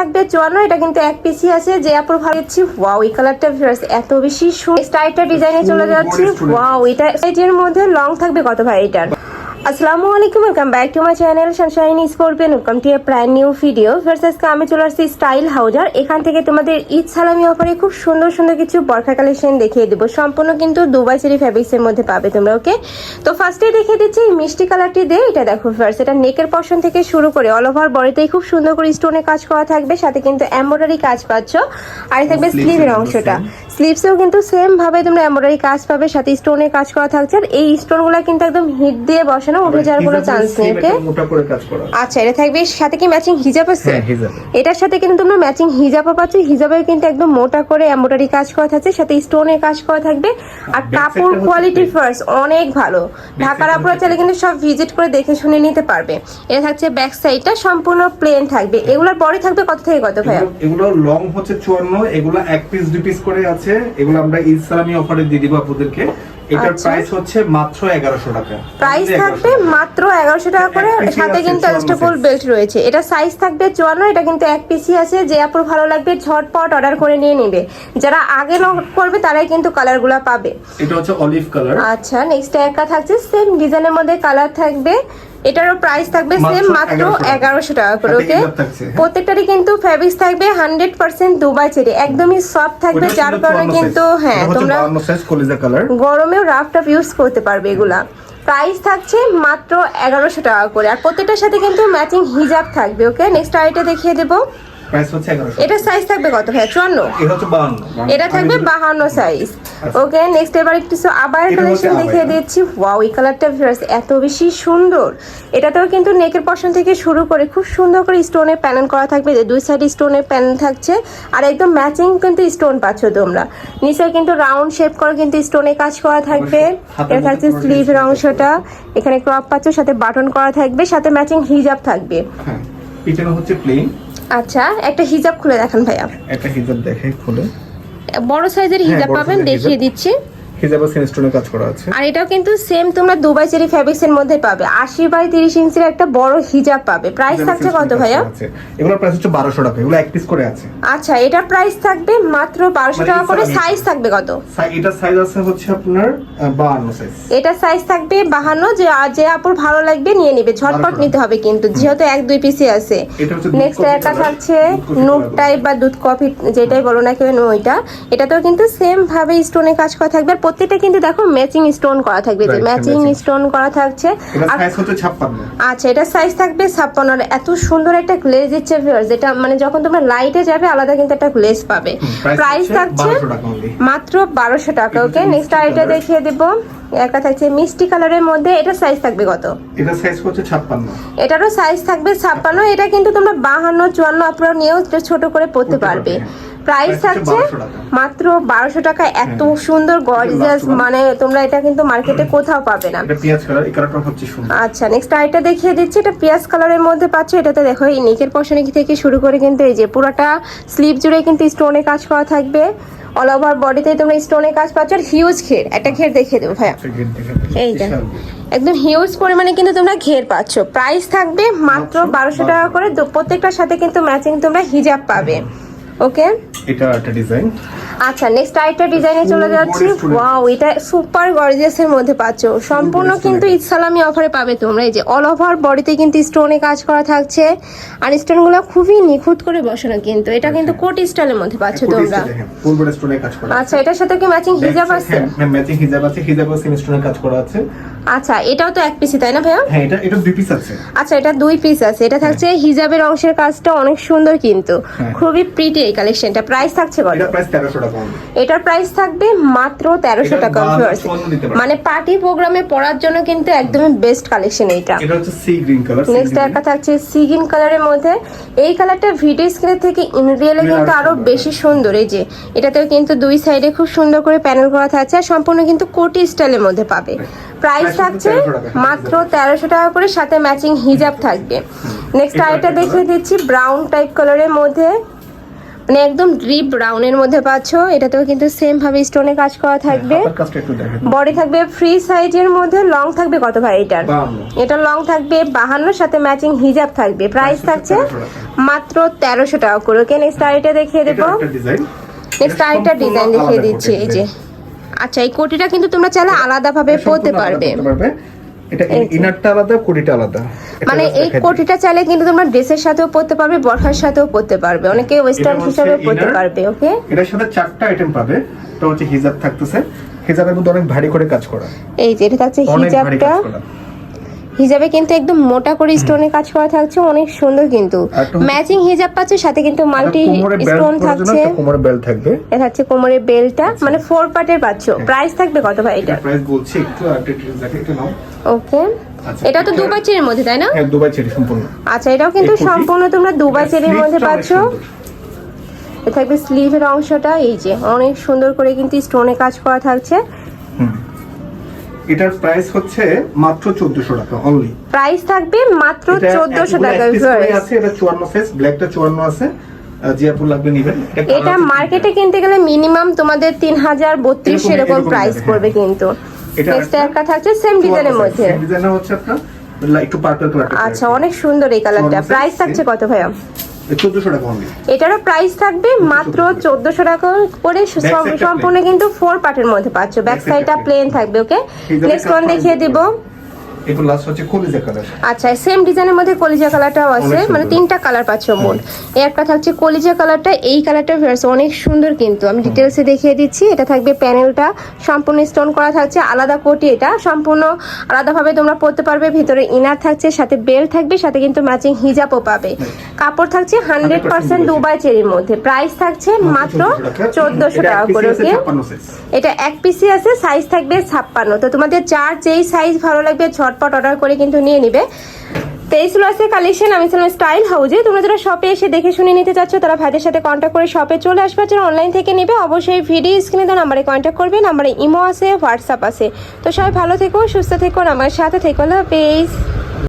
থাকবে চুয়ান্ন এটা কিন্তু এক পিসি আছে যে আপুর ভালো দিচ্ছি ওয়াও এই কালারটা ভিউয়ার্স এত বেশি স্টাইলটা ডিজাইনে চলে যাচ্ছে ওয়াও এটা এর মধ্যে লং থাকবে কত ভাই এটার? আসসালামু আলাইকুম welcome back to my channel Sunshine Scorpion welcome to a brand new video আজকে আমি চলে আসছি স্টাইল হাউজার এখান থেকে তোমাদের ঈদ সালামি অফারে খুব সুন্দর সুন্দর কিছু বরখা কালেকশন দেখিয়ে দেবো। সম্পূর্ণ কিন্তু দুবাই সেরি ফ্যাব্রিক্সের মধ্যে পাবে তোমরা ওকে তো ফার্স্টে দেখিয়ে দিচ্ছি এই মিষ্টি কালারটি দিয়ে। এটা দেখো ফার্স্ট এটা নেকের পশন থেকে শুরু করে অল ওভার বডিতেই খুব সুন্দর করে স্টোনে কাজ করা থাকবে। সাথে কিন্তু এমব্রয়ডারি কাজ পাচ্ছ। আর থাকবে স্লিভের অংশটা। স্লিভসেও কিন্তু সেম ভাবে তোমরা এমব্রয়ডারি কাজ পাবে সাথে স্টোনে কাজ করা থাকছে। আর এই স্টোনগুলো কিন্তু একদম হিট দিয়ে বসানো উঠে যাওয়ার কোনো চান্স নেই ওকে আচ্ছা এটা থাকবে সাথে কি ম্যাচিং হিজাব আছে? হ্যাঁ, হিজাব। এটার সাথে কিন্তু তোমরা ম্যাচিং হিজাবও পাচ্ছ হিজাবের কিন্তু একদম মোটা করে এমব্রয়ডারি কাজ করা থাকছে সাথে স্টোনে কাজ করা থাকবে। আর Back কাপড় কোয়ালিটি ফার্স্ট অনেক ভালো। ঢাকার আপুরা চাইলে কিন্তু সব ভিজিট করে দেখে শুনে নিতে পারবে। এটা থাকছে ব্যাক সাইডটা সম্পূর্ণ প্লেন থাকবে। এগুলোর পরে থাকবে কত থেকে কত ভাইয়া? এগুলো- লং হচ্ছে চুয়ান্ন এগুলো এক পিস দুই পিস করে আছে এগুলো আমরা ঈদ সালামি অফারে দিয়ে দিব আপনাদেরকে। এটার আচ্ছা। প্রাইস হচ্ছে মাত্র টাকা। প্রাইস থাকবে মাত্র এগারোশো টাকা করে সাথে কিন্তু অ্যাডজাস্টেবল বেল্ট রয়েছে। এটা সাইজ থাকবে চুয়ান্ন এটা কিন্তু এক পিসি আছে। যে আপুর ভালো লাগবে ঝটপট অর্ডার করে নিয়ে নেবে। যারা আগে নোট করবে তারাই কিন্তু কালারগুলো পাবে। এটা হচ্ছে অলিভ কালার আচ্ছা নেক্সট একটা থাকছে সেম ডিজাইনের মধ্যে কালার থাকবে। এটারও প্রাইস থাকবে সেম মাত্র মাত্র 1100 এগারোশো টাকা করে ওকে। প্রত্যেকটারই কিন্তু ফ্যাব্রিক্স থাকবে হান্ড্রেড পার্সেন্ট দুবাই চেরি একদমই সফট থাকবে যার কারণে কিন্তু হ্যাঁ তোমরা 52 size কলিজা কালার গরমেও রাফ টাফ ইউজ করতে পারবে এগুলা। প্রাইস থাকছে মাত্র এগারোশো টাকা করে আর প্রত্যেকটার সাথে কিন্তু ম্যাচিং হিজাব থাকবে ওকে নেক্সট আইটা দেখিয়ে দেবো। প্রাইস হচ্ছে এগারোশো। এটা সাইজ থাকবে কত ভাই চুয়ান্ন? এটা থাকবে বাহান্ন সাইজ ওকে নেক্সট এবার একটু আবার কালেকশন দেখিয়ে দিচ্ছি। ওয়াও এই কালারটা ভিউয়ার্স এত বেশি সুন্দর। এটাতেও কিন্তু নেকের পশন থেকে শুরু করে খুব সুন্দর করে স্টোনের প্যানেল করা থাকবে। যে দুই সাইড স্টোনের প্যানেল থাকছে আর একদম ম্যাচিং কিন্তু স্টোন পাচ্ছ তোমরা। নিচে কিন্তু রাউন্ড শেপ করে কিন্তু স্টোনে কাজ করা থাকবে। এটা থাকছে স্লিভের অংশটা এখানে ক্রপ পাচ্ছ সাথে বাটন করা থাকবে সাথে ম্যাচিং হিজাব থাকবে। হ্যাঁ পিছনে হচ্ছে প্লেন আচ্ছা একটা হিজাব খুলে দেখান ভাইয়া। একটা হিজাব দেখে খুলে। বড় সাইজের হ্যাঁ, হিজাব পাবেন দেখিয়ে। দিচ্ছি হিজাব সিনস্টোনে কাজ করা আছে। আর এটাও কিন্তু সেম তোমরা দুবাই চেরি ফ্যাব্রিক্স এর মধ্যে পাবে। আশি বাই তিরিশ ইঞ্চির একটা বড় হিজাব পাবে। প্রাইস থাকছে কত ভাইয়া? এগুলোর প্রাইস হচ্ছে বারোশো টাকা। এগুলো এক পিস করে আছে। আচ্ছা এটার প্রাইস থাকবে মাত্র বারোশো মানে টাকা করে। সাইজ থাকবে কত? এটার সাইজ আছে হচ্ছে আপনার বাহান্ন সাইজ এটা সাইজ থাকবে বাহান্ন। যে যে আপুর ভালো লাগবে নিয়ে নিবে। ঝটপট নিতে হবে কিন্তু। যেহেতু এক দুই পিসি আছে। এটা নেক্সট একটা থাকছে নুট টাইপ বা দুধ কফি যেটাই বলো না কেন ওইটা। এটাতেও কিন্তু সেম ভাবে স্টোনে কাজ করা থাকবে। প্রত্যেকটা কিন্তু দেখো ম্যাচিং স্টোন করা থাকবে যে ম্যাচিং স্টোন করা থাকছে। আচ্ছা এটা সাইজ থাকবে ছাপ্পান্ন। আর এত সুন্দর একটা গ্লেজ দিচ্ছে ভিউয়ার্স যেটা মানে যখন তোমরা লাইটে যাবে আলাদা কিন্তু একটা গ্লেজ পাবে। প্রাইস থাকছে 1200 টাকা মাত্র বারোশো টাকা ওকে নেক্সট আরেকটা দেখিয়ে দেবো। একটা থাকছে মিষ্টি কালারের মধ্যে এটা সাইজ থাকবে কত? এটার সাইজ হচ্ছে ছাপ্পান্ন। এটারও সাইজ থাকবে ছাপ্পান্ন এটা কিন্তু তোমরা বাহান্ন চুয়ান্ন আপনারা নিয়েও এটা ছোট করে পড়তে পারবে। প্রাইস থাকছে মাত্র বারোশো টাকা এত হ্যাঁ। সুন্দর গর্জিয়াস মানে তোমরা এটা কিন্তু মার্কেটে কোথাও পাবে না। এই আচ্ছা নেক্সট আরেকটা দেখিয়ে দিচ্ছি। এটা পিয়াজ কালারের মধ্যে পাচ্ছ এটাতে দেখো এই নেকের পশনে থেকে শুরু করে কিন্তু এই যে পুরোটা স্লিপ জুড়ে কিন্তু স্টোনে কাজ করা থাকবে। অল ওভার বডিতে তোমরা স্টোনে কাজ পাচ্ছ। আর হিউজ ঘের একটা ঘের দেখিয়ে দেবো ভাইয়া। দেখে এইটা। বিশাল। একদম হিউজ পরিমাণে কিন্তু তোমরা ঘের পাচ্ছ। প্রাইস থাকবে মাত্র মাত্র বারোশো টাকা করে। প্রত্যেকটার সাথে কিন্তু ম্যাচিং তোমরা হিজাব পাবে। ওকে এটা একটা ডিজাইন। আচ্ছা নেক্সট আরেকটা ডিজাইনে চলে যাচ্ছি। ওয়াও এটা সুপার গর্জিয়াস এর মধ্যে পাচ্ছ। সম্পূর্ণ কিন্তু। ইসলামি অফারে পাবে তোমরা। এই যে অল ওভার বডিতে কিন্তু স্টোনে কাজ করা থাকছে। আর স্টোনগুলো খুবই নিখুঁত করে বসানো কিন্তু। এটা কিন্তু কোট স্টাইলের মধ্যে পাচ্ছ তোমরা। ফুল স্টোনে কাজ করা আচ্ছা এটার সাথে কি ম্যাচিং হিজাব আছে? ম্যাচিং হিজাব আছে। হিজাবও সেম স্টোনে কাজ করা আছে। আচ্ছা এটাও তো এক পিসি তাই না ভাইয়া? হ্যাঁ এটা এটা দুই পিস আছে। আচ্ছা এটা দুই পিস আছে। এটা থাকছে হিজাবের অংশের কাজটা অনেক সুন্দর কিন্তু। হ্যাঁ। খুবই প্রিটি এই কালেকশনটা প্রাইস থাকছে বলো এটা প্রাইস তেরোশো টাকা। only। এটার প্রাইস থাকবে মাত্র তেরোশো টাকা। মানে পার্টি প্রোগ্রামে পড়ার জন্য কিন্তু একদমই বেস্ট কালেকশন এইটা। এটা হচ্ছে সি গ্রিন কালার নেক্সট একটা থাকছে সিগিন কালারের মধ্যে। এই কালারটা ভিডিও স্ক্রিনের থেকে ইন রিয়েলে কিন্তু আর বেশি সুন্দর। এই যে এটাতেও কিন্তু দুই সাইডে খুব সুন্দর করে প্যানেল করা থাকছে আর সম্পূর্ণ কিন্তু কোটি স্টাইলের মধ্যে পাবে। প্রাইস থাকছে কিন্তু 1300 টাকা। মাত্র তেরোশো টাকা করে সাথে ম্যাচিং হিজাব থাকবে। নেক্সট আরেকটা দেখিয়ে দিচ্ছি ব্রাউন টাইপ কালারের মধ্যে। মানে একদম ডিপ ব্রাউনের মধ্যে পাচ্ছ। এটাতেও কিন্তু সেম ভাবে স্টোনে কাজ করা থাকবে। একটু দেখেন বডি থাকবে ফ্রি সাইজের মধ্যে লং থাকবে কত ভাই এটার? এটা লং থাকবে বাহান্নর সাথে ম্যাচিং হিজাব থাকবে। প্রাইস থাকছে মাত্র তেরোশো টাকা করে। ওকে নেক্সট আইটা দেখিয়ে দেবো। নেক্সট আইটা ডিজাইন দেখিয়ে দিচ্ছি এই যে। আচ্ছা এই কোটিটা কিন্তু তোমরা চাইলে আলাদাভাবে পরতে পারবে। এটা ইনারটা আলাদা কোটিটা আলাদা। মানে এই কোটিটা চাইলে কিন্তু তোমরা ড্রেসের সাথেও পরতে পারবে বরখার সাথেও পরতে পারবে। অনেকে ওয়েস্টার্ন হচ্ছে হিসাবে পরতে পারবে ওকে এটার সাথে চারটা আইটেম পাবে। তো হচ্ছে হিজাব থাকতেছে। হিজাবের মধ্যে অনেক ভারী করে কাজ করা। এই যে এটা থাকছে হিজাবটা। হিজাবে কিন্তু একদম মোটা করে স্টোনে কাজ করা থাকছে অনেক সুন্দর কিন্তু। হচ্ছে- ম্যাচিং হিজাব পাচ্ছে সাথে কিন্তু মাল্টি এটা কোমরে স্টোন থাকছে। কোমরে বেল্ট থাকবে। এটা থাকছে কোমরের বেলটা মানে ফোর পার্টের পাচ্ছ। প্রাইস থাকবে কত ভাই এটা? এটা প্রাইস বলছি একটু আপডেট দেখে একটু নাও। ওকে আচ্ছা, এটা তো এটা- দুবাই চেরির মধ্যে তাই না? হ্যাঁ দুবাই চেরি সম্পূর্ণ। আচ্ছা এটাও কিন্তু সম্পূর্ণ তোমরা দুবাই চেরির মধ্যে পাচ্ছ। থাকবে স্লিভের অংশটা এই যে অনেক সুন্দর করে কিন্তু স্টোনে কাজ করা থাকছে। হুম। এটার প্রাইস হচ্ছে মাত্র 1400 টাকা অনলি প্রাইস থাকবে মাত্র চোদ্দশো টাকা আছে এটা 54 সাইজ ব্ল্যাকটা 54 আছে। আপু লাগবে নিবেন। এটা মার্কেটে কিনতে গেলে মিনিমাম তোমাদের তিন হাজার বত্রিশ এরকম- এরকম এরকম প্রাইস পড়বে হ্যাঁ। কিন্তু। এটা একটা- থাকছে সেম ডিজাইনের মধ্যে। ডিজাইনটা হচ্ছে আপনার একটু পার্পল কালার আচ্ছা অনেক সুন্দর এই কালারটা প্রাইস থাকছে কত ভাইয়া? 1400 এটারও প্রাইস থাকবে মাত্র চোদ্দশো টাকা করে সম্পূর্ণ কিন্তু ফোর পার্টের মধ্যে পাচ্ছ। ব্যাক সাইডটা প্লেন থাকবে ওকে নেক্সট ওয়ান দেখিয়ে। দিব। এরপর লাস্ট হচ্ছে কলিজা কালার আচ্ছা সেম ডিজাইনের মধ্যে কলিজা কালারটাও আছে মানে তিনটা কালার পাচ্ছ মোট। এই একটা থাকছে কলিজা কালারটা এই কালারটা ভার্স অনেক সুন্দর কিন্তু। আমি ডিটেলসে দেখিয়ে দিচ্ছি। এটা থাকবে প্যানেলটা সম্পূর্ণ স্টোন করা থাকছে আলাদা কোটি এটা। সম্পূর্ণ আলাদাভাবে তোমরা পরতে পারবে ভিতরে ইনার থাকছে সাথে বেল থাকবে সাথে কিন্তু ম্যাচিং হিজাবও পাবে। কাপড় থাকছে হান্ড্রেড পার্সেন্ট দুবাই চেরির মধ্যে। প্রাইস থাকছে মাত্র চোদ্দশো টাকা। করে ওকে এটা এক পিসি আছে সাইজ থাকবে ছাপ্পান্ন। তো তোমাদের যার যেই সাইজ ভালো লাগবে ঝটপট অর্ডার করে কিন্তু নিয়ে নিবে। তেইশ আছে কালেকশন আমি ছিলাম স্টাইল হাউজে তোমরা যারা শপে এসে দেখে শুনে নিতে চাচ্ছ, তারা ভাইদের সাথে কন্ট্যাক্ট করে শপে চলে আসবে। যারা অনলাইন থেকে নেবে, অবশ্যই ভিডিও স্ক্রিনে তো নাম্বারে কন্ট্যাক্ট করবে। নাম্বারে ইমো আছে হোয়াটসঅ্যাপ আছে। তো সবাই ভালো থেকো, সুস্থ থেকো আমার সাথে থেকো। না পেজ